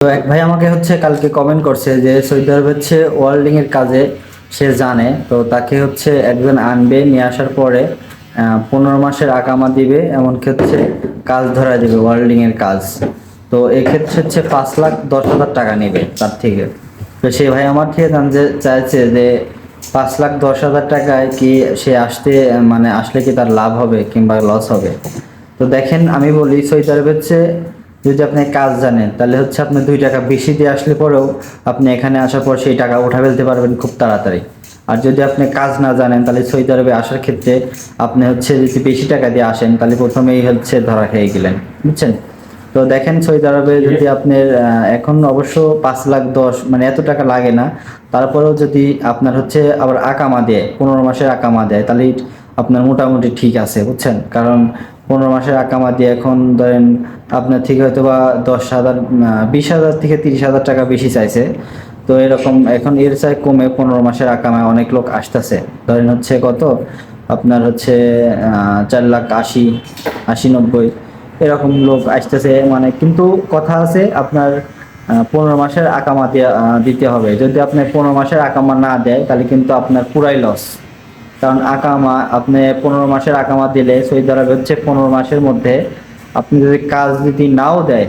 তো এক ভাই আমাকে হচ্ছে কালকে কমেন্ট করছে যে সৌদি আরব হচ্ছে ওয়েল্ডিং এর কাজে সে জানে, তো তাকে হচ্ছে একজন আনবে, নিয়ে আসার পরে পনেরো মাসের আকামা দিবে, এমনকি হচ্ছে কাজ ধরা দিবে ওয়েল্ডিং এর কাজ। তো এক্ষেত্রে হচ্ছে পাঁচ লাখ দশ হাজার টাকা নেবে তার থেকে। তো সে ভাই আমার থেকে জানতে চাইছে যে পাঁচ লাখ দশ হাজার টাকায় কি সে আসতে মানে আসলে কি তার লাভ হবে কিংবা লস হবে? তো দেখেন, আমি বলি আরব হচ্ছে যদি আপনি কাজ জানেন, তাহলে হচ্ছে আপনি দুই টাকা বেশি দিয়ে আসলে পরেও আপনি এখানে আসার পর সেই টাকা উঠা ফেলতে পারবেন খুব তাড়াতাড়ি। আর যদি আপনি কাজ না জানেন, তাহলে সৌদি আরবে আসার ক্ষেত্রে আপনি হচ্ছে যদি বেশি টাকা দিয়ে আসেন, তাহলে প্রথমেই হচ্ছে ধরা খেয়ে গেলেন, বুঝছেন? তো দেখেন সৌদি আরবে যদি আপনার এখন অবশ্য পাঁচ লাখ দশ মানে এত টাকা লাগে না, তারপরেও যদি আপনার হচ্ছে আবার আকামা দেয়, পনেরো মাসের আকামা দেয়, তাহলে আপনার মোটামুটি ঠিক আছে, বুঝছেন? কারণ পনেরো মাসের আকামা দিয়ে এখন ধরেন আপনার থেকে হয়তো বা দশ হাজার বিশ হাজার থেকে তিরিশ হাজার টাকা বেশি চাইছে। তো এরকম এখন এর চাই কমে পনেরো মাসের আকামায় অনেক লোক আসতেছে। ধরেন হচ্ছে কত? আপনার হচ্ছে চার লাখ আশি আশি নব্বই এরকম লোক আসতেছে। মানে কিন্তু কথা আছে আপনার পনেরো মাসের আকামা দিতে হবে। যদি আপনি পনেরো মাসের আকামা না দেয় তাহলে কিন্তু আপনার পুরাই লস কারণ আকামা, আপনি পনেরো মাসের আকামা দিলে সৌদি আরবে হচ্ছে পনেরো মাসের মধ্যে। আপনি যদি কাজ যদি নাও দেয়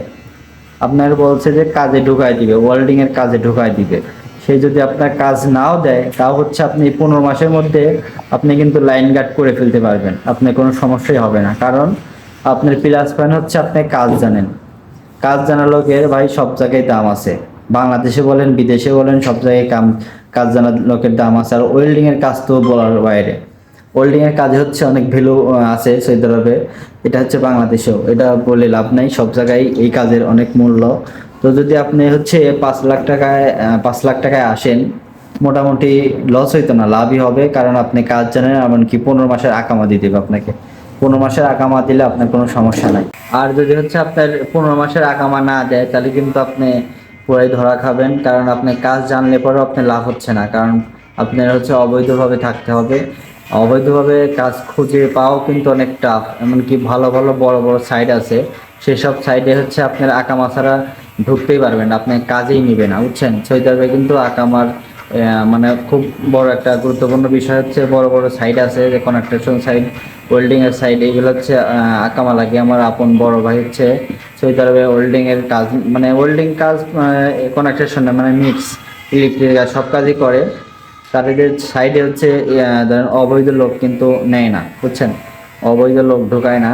আপনার বলছে যে কাজে ঢুকাই দিবে ওয়েল্ডিং এর কাজে ঢুকাই দিবে। সে যদি আপনার কাজ নাও দেয়, তাও হচ্ছে আপনি পনেরো মাসের মধ্যে আপনি কিন্তু লাইন গার্ড করে ফেলতে পারবেন। আপনার কোনো সমস্যাই হবে না। কারণ আপনার প্লাস পয়েন্ট হচ্ছে আপনি কাজ জানেন। কাজ জানা লোকের ভাই সব জায়গায় দাম আছে। বাংলাদেশে বলেন, বিদেশে বলেন, সব জায়গায় কাম কাজ জানা লোকের দাম আছে। আর ওয়েল্ডিং এর কাজ তো বলার বাইরে। ওয়েল্ডিং এর কাজে হচ্ছে অনেক ভ্যালু আছে সৌদি আরবে এটা হচ্ছে বাংলাদেশেও। এটা বলে লাভ নাই। সব জায়গায় এই কাজের অনেক মূল্য। তো যদি আপনি হচ্ছে পাঁচ লাখ টাকায় পাঁচ লাখ টাকায় আসেন, মোটামুটি লস হইতো না, লাভই হবে। কারণ আপনি কাজ জানেন, এমনকি পনেরো মাসের আকামা দিয়ে দেবে আপনাকে। পনেরো মাসের আকামা দিলে আপনার কোনো সমস্যা নাই। আর যদি হচ্ছে আপনার পনেরো মাসের আকামা না দেয়, তাহলে কিন্তু আপনি পুরাই ধরা খাবেন, কারণ আপনি কাজ জানলে পরেও আপনার লাভ হচ্ছে না, কারণ আপনার হচ্ছে অবৈধভাবে থাকতে হবে। অবৈধভাবে কাজ খুঁজে পাওয়াও কিন্তু অনেক টাফ এমনকি ভালো ভালো বড় বড় সাইট আছে। সেসব সাইডে হচ্ছে আপনার আকামা ছাড়া ঢুকতেই পারবেন না, আপনি কাজেই নেবে না, বুঝছেন? সৌদি আরবে কিন্তু আকামার মানে খুব বড় একটা গুরুত্বপূর্ণ বিষয় হচ্ছে বড় বড় সাইড আছে, যে কনেকট্রেশন সাইড ওয়েল্ডিং এর সাইড এগুলো হচ্ছে আকামা লাগে আমার আপন বড় ভাই হচ্ছে সৌদি আরবে ওয়েল্ডিং এর কাজ মানে ওয়েল্ডিং কাজ কনেকট্রেশন মানে মিক্স ইলেকট্রিক সব কাজই করে। তাদের সাইডে হচ্ছে ধরেন অবৈধ লোক কিন্তু নেয় না, বুঝছেন? অবৈধ লোক ঢোকায় না।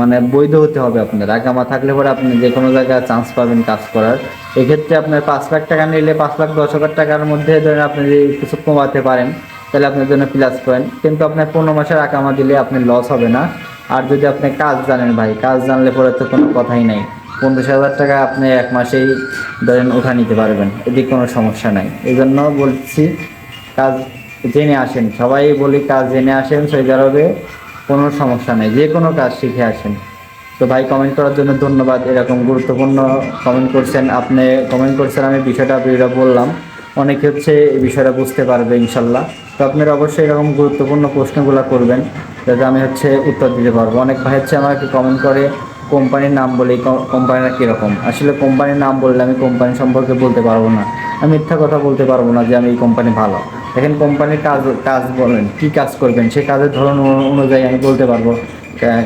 মানে বৈধ হতে হবে আপনার আগামা থাকলে পরে আপনি যে কোনো জায়গায় চান্স পাবেন কাজ করার। এক্ষেত্রে আপনার পাঁচ লাখ টাকা নিলে পাঁচ লাখ দশ হাজার টাকার মধ্যে ধরেন আপনি কিছু কমাতে পারেন তাহলে আপনার জন্য প্লাস পয়েন্ট কিন্তু আপনার পনেরো মাসের আকামা দিলে আপনার লস হবে না। আর যদি আপনি কাজ জানেন ভাই, কাজ জানলে পরে তো কোনো কথাই নাই। পঞ্চাশ হাজার টাকা আপনি এক মাসেই ধরেন উঠা নিতে পারবেন, এদিকে কোনো সমস্যা নাই। এই জন্য বলছি, কাজ জেনে আসেন। সবাই বলি কাজ জেনে আসেন সৌদি আরবে কোনো সমস্যা নেই। যে কোনো কাজ শিখে আসেন। তো ভাই কমেন্ট করার জন্য ধন্যবাদ। এরকম গুরুত্বপূর্ণ কমেন্ট করছেন আপনি। কমেন্ট করছেন আমি বিষয়টা আপনারা বললাম। অনেকে হচ্ছে এই বিষয়টা বুঝতে পারবে ইনশাল্লাহ। তো আপনারা অবশ্যই এরকম গুরুত্বপূর্ণ প্রশ্নগুলো করবেন, যাতে আমি হচ্ছে উত্তর দিতে পারব। অনেক ভাই হচ্ছে আমাকে কমেন্ট করে, কোম্পানির নাম বলি কোম্পানিটা কীরকম? আসলে কোম্পানির নাম বললে আমি কোম্পানি সম্পর্কে বলতে পারব না। আমি মিথ্যা কথা বলতে পারব না যে আমি এই কোম্পানি ভালো। দেখেন কোম্পানির কাজ কাজ বলেন, কী কাজ করবেন? সেই কাজের ধরন অনুযায়ী আমি বলতে পারব।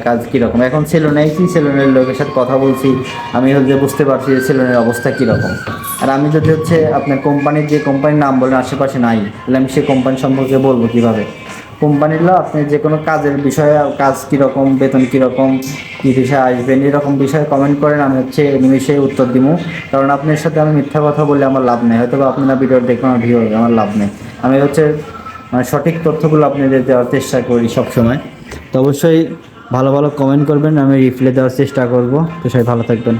কাজ কীরকম? এখন সেলুনে আইছি সেলুনের লোকের সাথে কথা বলছি, আমি হচ্ছে বুঝতে পারছি যে সেলুনের অবস্থা কীরকম। আর আমি যদি হচ্ছে আপনার কোম্পানির যে কোম্পানির নাম বলেন, আশেপাশে নাই, তাহলে আমি সেই কোম্পানি সম্পর্কে বলব কীভাবে? কোম্পানিগুলো আপনি যে কোনো কাজের বিষয়ে, কাজ কীরকম, বেতন কীরকম, কী বিষয়ে আসবেন, এরকম বিষয়ে কমেন্ট করেন, আমি হচ্ছে নিমিশে উত্তর দিব কারণ আপনার সাথে আমি মিথ্যা কথা বলে আমার লাভ নেই হয়তো বা আপনারা ভিডিও দেখে আমার ভিডিও আমার লাভ নেই। আমি হচ্ছে মানে সঠিক তথ্যগুলো আপনাদের দেওয়ার চেষ্টা করি সবসময়। তো অবশ্যই ভালো ভালো কমেন্ট করবেন আমি রিপ্লাই দেওয়ার চেষ্টা করব। তো সবাই ভালো থাকবেন।